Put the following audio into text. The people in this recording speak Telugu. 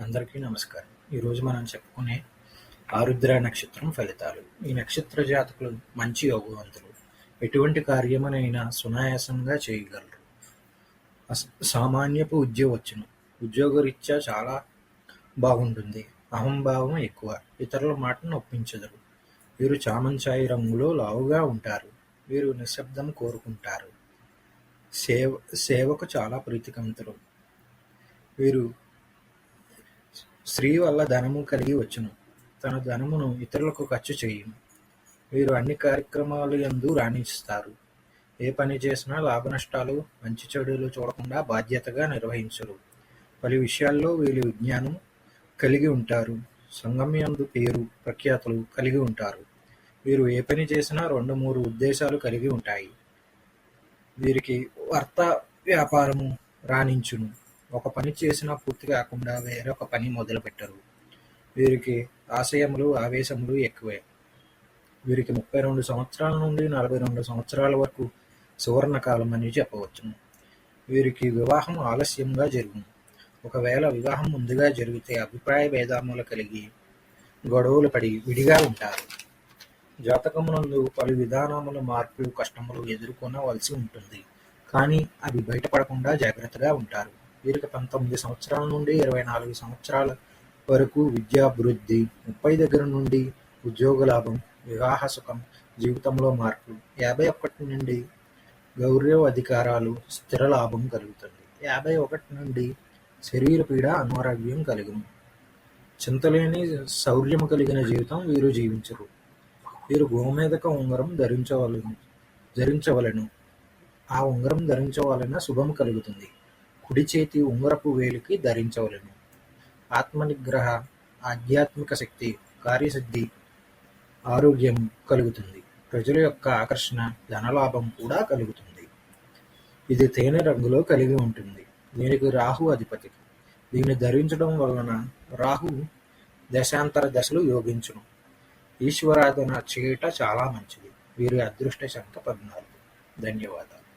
అందరికీ నమస్కారం. ఈరోజు మనం చెప్పుకునే ఆరుద్ర నక్షత్రం ఫలితాలు. ఈ నక్షత్ర జాతకులు మంచి యోగవంతులు. ఎటువంటి కార్యమునైనా సునాయాసంగా చేయగలరు. అస- సామాన్యపు ఉద్యోగ వచ్చును ఉద్యోగరీత్యా చాలా బాగుంటుంది. అహంభావం ఎక్కువ. ఇతరుల మాటను ఒప్పించదరు వీరు చామంచాయి రంగులో లావుగా ఉంటారు. వీరు నిశ్శబ్దం కోరుకుంటారు. సేవ సేవకు చాలా ప్రీతికంతులు. వీరు స్త్రీ వల్ల ధనము కలిగి వచ్చును. తన ధనమును ఇతరులకు ఖర్చు చేయును. వీరు అన్ని కార్యక్రమాలు యందు రాణిస్తారు. ఏ పని చేసినా లాభ నష్టాలు మంచి చెడులు చూడకుండా బాధ్యతగా నిర్వహించరు. పలు విషయాల్లో వీళ్ళు విజ్ఞానం కలిగి ఉంటారు. సంగమ్యందు యందు పేరు ప్రఖ్యాతులు కలిగి ఉంటారు. వీరు ఏ పని చేసినా రెండు మూడు ఉద్దేశాలు కలిగి ఉంటాయి. వీరికి వార్త వ్యాపారము రాణించును. ఒక పని చేసినా పూర్తి కాకుండా వేరొక పని మొదలుపెట్టరు వీరికి ఆశయములు ఆవేశములు ఎక్కువే. వీరికి ముప్పై రెండు సంవత్సరాల నుండి నలభై రెండు సంవత్సరాల వరకు సువర్ణ కాలం అని చెప్పవచ్చును. వీరికి వివాహం ఆలస్యంగా జరుగును. ఒకవేళ వివాహం ముందుగా జరిగితే అభిప్రాయ భేదాములు కలిగి గొడవలు పడి విడిగా ఉంటారు. జాతకమునందు పలు విధానముల మార్పులు కష్టములు ఎదుర్కొనవలసి ఉంటుంది. కానీ అవి బయటపడకుండా జాగ్రత్తగా ఉంటారు. వీరికి పంతొమ్మిది సంవత్సరాల నుండి ఇరవై నాలుగు సంవత్సరాల వరకు విద్యాభివృద్ధి ముప్పై దగ్గర నుండి ఉద్యోగ లాభం వివాహ సుఖం జీవితంలో మార్పు యాభై ఒకటి నుండి గౌరవ అధికారాలు స్థిర లాభం కలుగుతుంది. యాభై ఒకటి నుండి శరీర పీడ అనారోగ్యం కలుగును. చింతలేని శౌర్యము కలిగిన జీవితం వీరు జీవించరు. వీరు గోమేదక ఉంగరం ధరించవలను ధరించవలను. ఆ ఉంగరం ధరించవలన శుభం కలుగుతుంది. కుడి చేతి ఉంగరపు వేలికి ధరించవలను. ఆత్మనిగ్రహ ఆధ్యాత్మిక శక్తి కార్యసిద్ధి ఆరోగ్యం కలుగుతుంది. ప్రజల యొక్క ఆకర్షణ ధనలాభం కూడా కలుగుతుంది. ఇది తేనె రంగులో కలిగి ఉంటుంది. దీనికి రాహు అధిపతి. దీన్ని ధరించడం వలన రాహు దశాంతర దశలు యోగించును. ఈశ్వరాధన చేయట చాలా మంచిది. వీరి అదృష్ట సంఖ్య పద్నాలుగు. ధన్యవాదాలు.